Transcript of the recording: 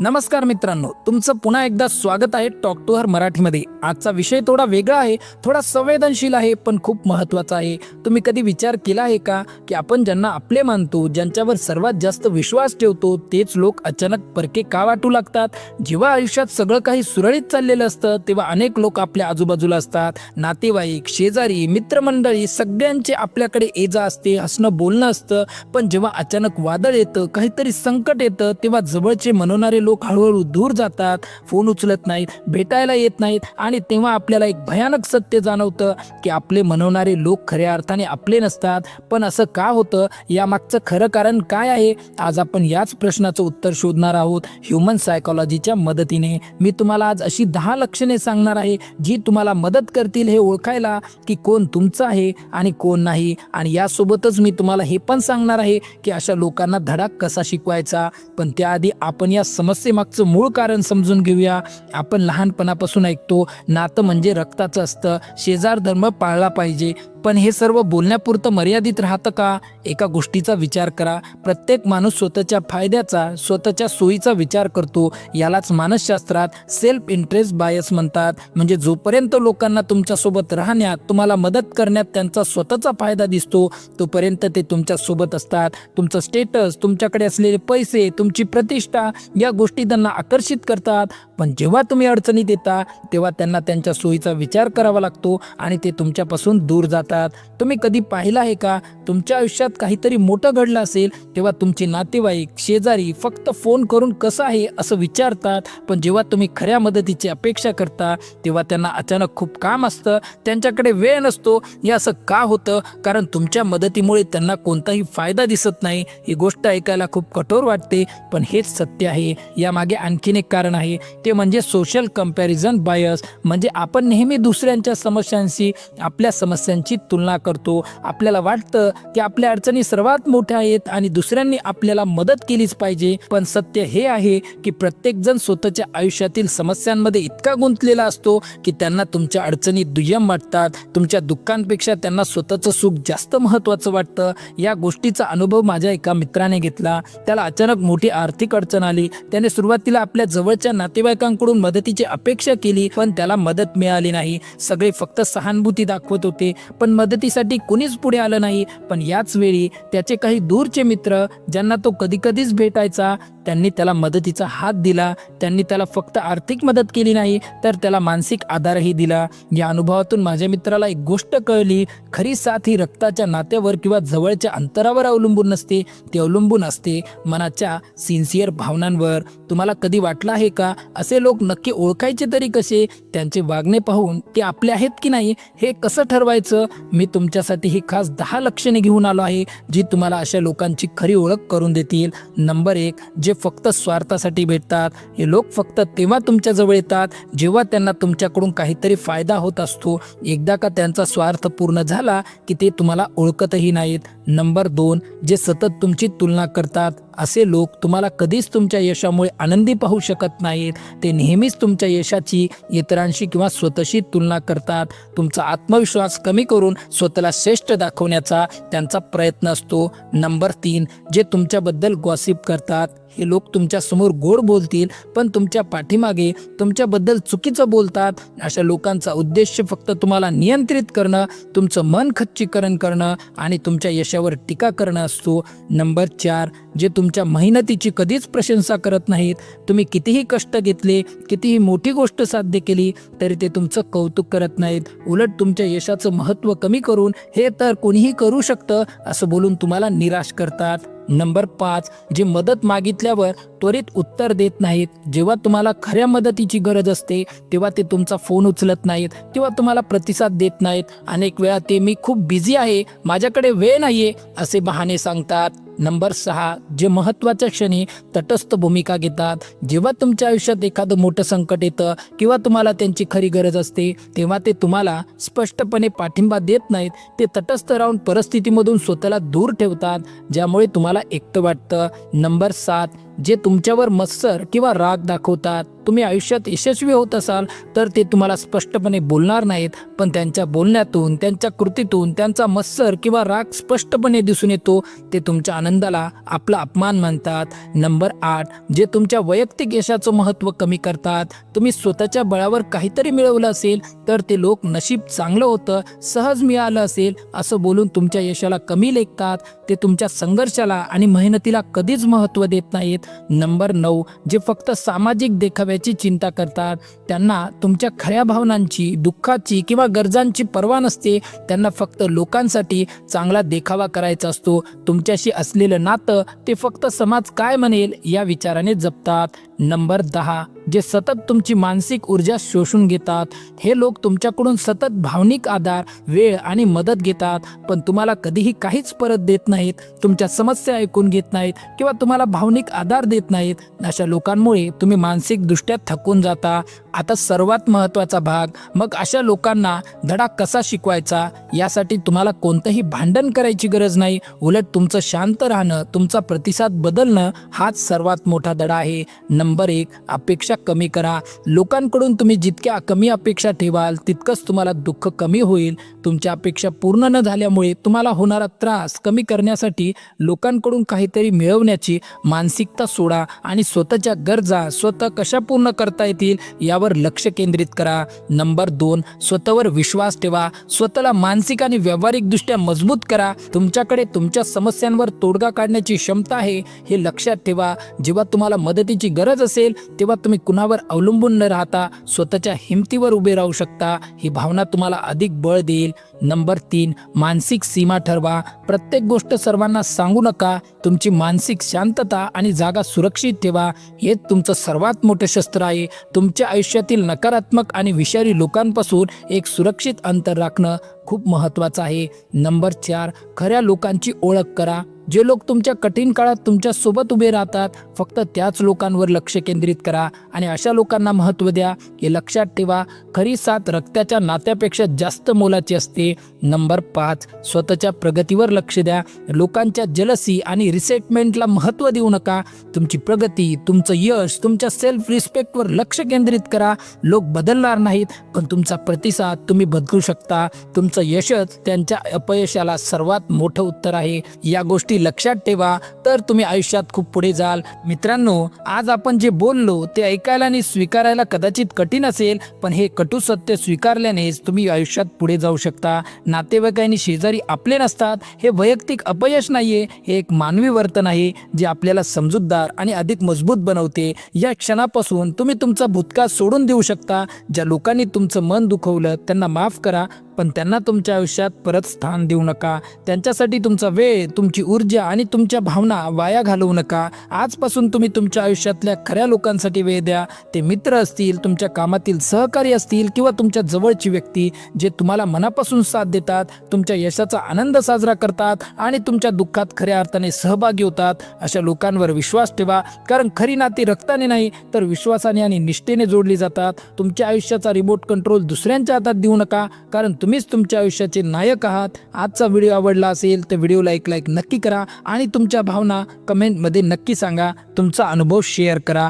नमस्कार मित्रांनो तुमचं पुन्हा एकदा स्वागत आहे टॉक टू हर मराठीमध्ये. आजचा विषय थोडा वेगळा आहे थोडा संवेदनशील आहे पण खूप महत्त्वाचा आहे. तुम्ही कधी विचार केला आहे का की आपण ज्यांना आपले मानतो ज्यांच्यावर सर्वात जास्त विश्वास ठेवतो तेच लोक अचानक परके का वाटू लागतात? जेव्हा आयुष्यात सगळं काही सुरळीत चाललेलं असतं तेव्हा अनेक लोक आपल्या आजूबाजूला असतात. नातेवाईक शेजारी मित्रमंडळी सगळ्यांचे आपल्याकडे ये जा असते हसणं बोलणं असतं. पण जेव्हा अचानक वादळ येतं काहीतरी संकट येतं तेव्हा जवळचे मनवणारे लोक हळूहळू दूर जातात फोन उचलत नाहीत भेटायला येत नाहीत आणि तेव्हा आपल्याला एक भयानक सत्य जाणवतं की आपले मनवणारे लोक खऱ्या अर्थाने आपले नसतात. पण असं का होतं? यामागचं खरं कारण काय आहे? आज आपण याच प्रश्नाचं उत्तर शोधणार आहोत ह्युमन सायकॉलॉजीच्या मदतीने. मी तुम्हाला आज अशी दहा लक्षणे सांगणार आहे जी तुम्हाला मदत करतील हे ओळखायला की कोण तुमचं आहे आणि कोण नाही. आणि यासोबतच मी तुम्हाला हे पण सांगणार आहे की अशा लोकांना धडा कसा शिकवायचा? पण त्याआधी आपण या समस्या समस्येमागचं मूळ कारण समजून घेऊया. आपण लहानपणापासून ऐकतो नातं म्हणजे रक्ताचं असतं. शेजार धर्म पाळला पाहिजे. पण हे सर्व बोलण्यापुरतं मर्यादित राहतं का? एका गोष्टीचा विचार करा. प्रत्येक माणूस स्वतःच्या फायद्याचा स्वतःच्या सोयीचा विचार करतो. यालाच मानसशास्त्रात सेल्फ इंटरेस्ट बायस म्हणतात. म्हणजे जोपर्यंत लोकांना तुमच्यासोबत राहण्यात तुम्हाला मदत करण्यात त्यांचा स्वतःचा फायदा दिसतो तोपर्यंत ते तुमच्यासोबत असतात. तुमचं स्टेटस तुमच्याकडे असलेले पैसे तुमची प्रतिष्ठा या गोष्टी त्यांना आकर्षित करतात. पण जेव्हा तुम्ही अडचणीत येता तेव्हा त्यांना त्यांच्या सोयीचा विचार करावा लागतो आणि ते तुमच्यापासून दूर जातात. तुम्ही कधी पाहिलं आहे का? तुमच्या आयुष्यात काहीतरी मोठं घडलं असेल तेव्हा तुमचे नातेवाईक शेजारी फक्त फोन करून कसं आहे असं विचारतात. पण जेव्हा तुम्ही खऱ्या मदतीची अपेक्षा करता तेव्हा त्यांना अचानक खूप काम असतं. त्यांच्याकडे वेळ नसतो. हे असं का होतं? कारण तुमच्या मदतीमुळे त्यांना कोणताही फायदा दिसत नाही. ही गोष्ट ऐकायला खूप कठोर वाटते. पण हेच सत्य आहे. यामागे आणखीन एक कारण आहे. ते म्हणजे सोशल कंपॅरिझन बायस म्हणजे आपण नेहमी दुसऱ्यांच्या समस्यांशी आपल्या समस्यांची तुलना करतो. आपल्याला वाटतं की आपल्या अडचणी सर्वात मोठ्या आहेत आणि दुसऱ्यांनी आपल्याला मदत केलीच पाहिजे. पण सत्य हे आहे की प्रत्येकजण स्वतःच्या आयुष्यातील समस्यांमध्ये इतका गुंतलेला असतो की त्यांना तुमच्या अडचणी दुय्यम वाटतात. तुमच्या दुःखांपेक्षा त्यांना स्वतःचं सुख जास्त महत्त्वाचं वाटतं. या गोष्टीचा अनुभव माझ्या एका मित्राने घेतला. त्याला अचानक मोठी आर्थिक अडचण आली. त्याने सुरुवातीला आपल्या जवळच्या नातेवाईक नातेवाईकांकडून मदतीची अपेक्षा केली पण त्याला मदत मिळाली नाही. सगळे फक्त सहानुभूती दाखवत होते पण मदतीसाठी कुणीच पुढे आलं नाही. पण याच वेळी त्याचे काही दूरचे मित्र ज्यांना तो कधी कधीच भेटायचा त्यांनी त्याला मदतीचा हात दिला. त्यांनी त्याला फक्त आर्थिक मदत केली नाही तर त्याला मानसिक आधारही दिला. या अनुभवातून माझ्या मित्राला एक गोष्ट कळली. खरी साथ ही रक्ताच्या नात्यावर किंवा जवळच्या अंतरावर अवलंबून नसते. ती अवलंबून असते मनाच्या सिन्सिअर भावनांवर. तुम्हाला कधी वाटलं आहे का? असे लोक नक्की ओळखायचे तरी कसे त्यांचे वागणे पाहून ते आपले आहेत की नाही हे कसं ठरवायचं? मी तुमच्यासाठी ही खास दहा लक्षणे घेऊन आलो आहे जी तुम्हाला अशा लोकांची खरी ओळख करून देतील. नंबर एक जे फक्त स्वार्थासाठी भेटतात. हे लोक फक्त तेव्हा तुमच्याजवळ येतात जेव्हा त्यांना तुमच्याकडून काहीतरी फायदा होत असतो. एकदा का त्यांचा स्वार्थ पूर्ण झाला की ते तुम्हाला ओळखतही नाहीत. नंबर दोन जे सतत तुमची तुलना करतात असे लोक तुम्हाला कधीच तुमच्या यशामुळे आनंदी पाहू शकत नाहीत. ते नेहमीच तुमच्या यशाची इतरांशी किंवा स्वतःशी तुलना करतात. तुमचा आत्मविश्वास कमी करून स्वतःला श्रेष्ठ दाखवण्याचा त्यांचा प्रयत्न असतो. नंबर तीन जे तुमच्याबद्दल गॉसिप करतात हे लोक तुमच्यासमोर गोड बोलतील पण तुमच्या पाठीमागे तुमच्याबद्दल चुकीचं बोलतात. अशा लोकांचा उद्देश फक्त तुम्हाला नियंत्रित करणं तुमचं मन खच्चीकरण करणं आणि तुमच्या यशावर टीका करणं असतो. नंबर चार जे तुमच्या मेहनतीची कधीच प्रशंसा करत नाहीत तुम्ही कितीही कष्ट घेतले कितीही मोठी गोष्ट साध्य केली तरी ते तुमचं कौतुक करत नाहीत. उलट तुमच्या यशाचं महत्त्व कमी करून हे तर कोणीही करू शकतं असं बोलून तुम्हाला निराश करतात. नंबर पाच जे मदत मागितल्यावर त्वरित उत्तर देत नाहीत. जेव्हा तुम्हाला खऱ्या मदतीची गरज असते तेव्हा ते तुमचा फोन उचलत नाहीत तेव्हा तुम्हाला प्रतिसाद देत नाहीत. अनेक वेळा ते मी खूप बिझी आहे माझ्याकडे वेळ नाही आहे असे बहाणे सांगतात. नंबर सहा जे महत्त्वाच्या क्षणी तटस्थ भूमिका घेतात. जेव्हा तुमच्या आयुष्यात एखादं मोठं संकट येतं किंवा तुम्हाला त्यांची खरी गरज असते तेव्हा ते तुम्हाला स्पष्टपणे पाठिंबा देत नाहीत. ते तटस्थ राहून परिस्थितीमधून स्वतःला दूर ठेवतात ज्यामुळे तुम्हाला एकटं वाटतं. नंबर सात जे तुमच्यावर मत्सर किंवा राग दाखवतात तुम्ही आयुष्यात यशस्वी होत असाल तर ते तुम्हाला स्पष्टपणे बोलणार नाहीत. पण त्यांच्या बोलण्यातून त्यांच्या कृतीतून त्यांचा मत्सर किंवा राग स्पष्टपणे दिसून येतो. ते तुमच्या आनंदाला आपला अपमान मानतात. नंबर आठ जे तुमच्या वैयक्तिक यशाचं महत्त्व कमी करतात. तुम्ही स्वतःच्या बळावर काहीतरी मिळवलं असेल तर ते लोक नशीब चांगलं होतं सहज मिळालं असेल असं बोलून तुमच्या यशाला कमी लेखतात. ते तुमच्या संघर्षाला आणि मेहनतीला कधीच महत्त्व देत नाहीत. नंबर नऊ जे फक्त सामाजिक देखाव्याची चिंता करतात त्यांना तुमच्या खऱ्या भावनांची दुःखाची किंवा गरजांची पर्वा नसते. त्यांना फक्त लोकांसाठी चांगला देखावा करायचा असतो. तुमच्याशी असलेलं नातं ते फक्त समाज काय म्हणेल या विचाराने जपतात. नंबर दहा जे सतत तुमची मानसिक ऊर्जा शोषून घेतात हे लोक तुमच्याकडून सतत भावनिक आधार वेळ आणि मदत घेतात पण तुम्हाला कधीही काहीच परत देत नाहीत तुमच्या समस्या ऐकून घेत नाहीत किंवा तुम्हाला भावनिक आधार देत नाहीत अशा लोकांमुळे तुम्ही मानसिकदृष्ट्या थकून जाता. आता सर्वात महत्त्वाचा भाग मग अशा लोकांना धडा कसा शिकवायचा? यासाठी तुम्हाला कोणतंही भांडण करायची गरज नाही. उलट तुमचं शांत राहणं तुमचा प्रतिसाद बदलणं हाच सर्वात मोठा धडा आहे. नंबर एक अपेक्षा कमी करा. लोकांकडून तुम्ही जितक्या कमी अपेक्षा ठेवाल तितकंच तुम्हाला दुःख कमी होईल. तुमच्या अपेक्षा पूर्ण न झाल्यामुळे तुम्हाला होणारा त्रास कमी करण्यासाठी लोकांकडून काहीतरी मिळवण्याची मानसिकता सोडा आणि स्वतःच्या गरजा स्वतः कशा पूर्ण करता येतील यावर लक्ष केंद्रित करा. नंबर दोन स्वतःवर विश्वास ठेवा. स्वतःला मानसिक आणि व्यावहारिकदृष्ट्या मजबूत करा. तुमच्याकडे तुमच्या समस्यांवर तोडगा काढण्याची क्षमता आहे हे लक्षात ठेवा. जेव्हा तुम्हाला मदतीची गरज असेल तेव्हा तुम्ही कुणावर अवलंबून न राहता स्वतःच्या हिमतीवर उभे राहू शकता. ही भावना तुम्हाला अधिक बळ देईल. नंबर तीन मानसिक सीमा ठरवा. प्रत्येक गोष्ट सर्वांना सांगू नका. तुमची मानसिक शांतता आणि जागा सुरक्षित ठेवा. हे तुमचं सर्वात मोठं शस्त्र आहे. तुमच्या आयुष्यातील नकारात्मक आणि विषारी लोकांपासून एक सुरक्षित अंतर राखणं खूप महत्त्वाचं आहे. नंबर चार खऱ्या लोकांची ओळख करा. जे लोक तुमच्या कठीण काळात तुमच्यासोबत उभे राहतात फक्त त्याच लोकांवर लक्ष केंद्रित करा आणि अशा लोकांना महत्त्व द्या हे लक्षात ठेवा खरी साथ रक्ताच्या नात्यापेक्षा जास्त मोलाची असते. नंबर पाच स्वतःच्या प्रगतीवर लक्ष द्या. लोकांच्या जलसी आणि रिसेटमेंटला महत्त्व देऊ नका. तुमची प्रगती तुमचं यश तुमच्या सेल्फ रिस्पेक्टवर लक्ष केंद्रित करा. लोक बदलणार नाहीत पण तुमचा प्रतिसाद तुम्ही बदलू शकता. तुमचं यशच त्यांच्या अपयशाला सर्वात मोठं उत्तर आहे. या गोष्टी लक्षात ठेवा तर तुम्ही आयुष्यात खूप पुढे जाल. मित्रांनो आज आपण जे बोललो ते ऐकायला आणि स्वीकारायला कदाचित कठीण असेल पण हे कटू सत्य स्वीकारल्यानेच तुम्ही आयुष्यात पुढे जाऊ शकता. नातेवाईक आणि शेजारी आपले नसतात हे वैयक्तिक अपयश नाहीये हे एक मानवी वर्तन आहे जे आपल्याला समजूतदार आणि अधिक मजबूत बनवते. या क्षणापासून तुम्ही तुमचा भूतकाळ सोडून देऊ शकता. ज्या लोकांनी तुमचं मन दुखवलं त्यांना माफ करा पण त्यांना तुमच्या आयुष्यात परत स्थान देऊ नका. त्यांच्यासाठी तुमचा वेळ तुमची ऊर्जा आणि तुमच्या भावना वाया घालवू नका. आजपासून तुम्ही तुमच्या आयुष्यातल्या खऱ्या लोकांसाठी वेळ द्या. ते मित्र असतील तुमच्या कामातील सहकारी असतील किंवा तुमच्या जवळची व्यक्ती जे तुम्हाला मनापासून साथ देतात तुमच्या यशाचा आनंद साजरा करतात आणि तुमच्या दुःखात खऱ्या अर्थाने सहभागी होतात. अशा लोकांवर विश्वास ठेवा. कारण खरी नाती रक्ताने नाही तर विश्वासाने आणि निष्ठेने जोडली जातात. तुमच्या आयुष्याचा रिमोट कंट्रोल दुसऱ्यांच्या हातात देऊ नका. कारण तुम्हीच तुमच्या आयुष्याचे नायक आहात. आजचा व्हिडिओ आवडला असेल तर व्हिडिओला एक लाईक नक्की करा आणि तुमच्या भावना कमेंटमध्ये नक्की सांगा. तुमचा अनुभव शेअर करा.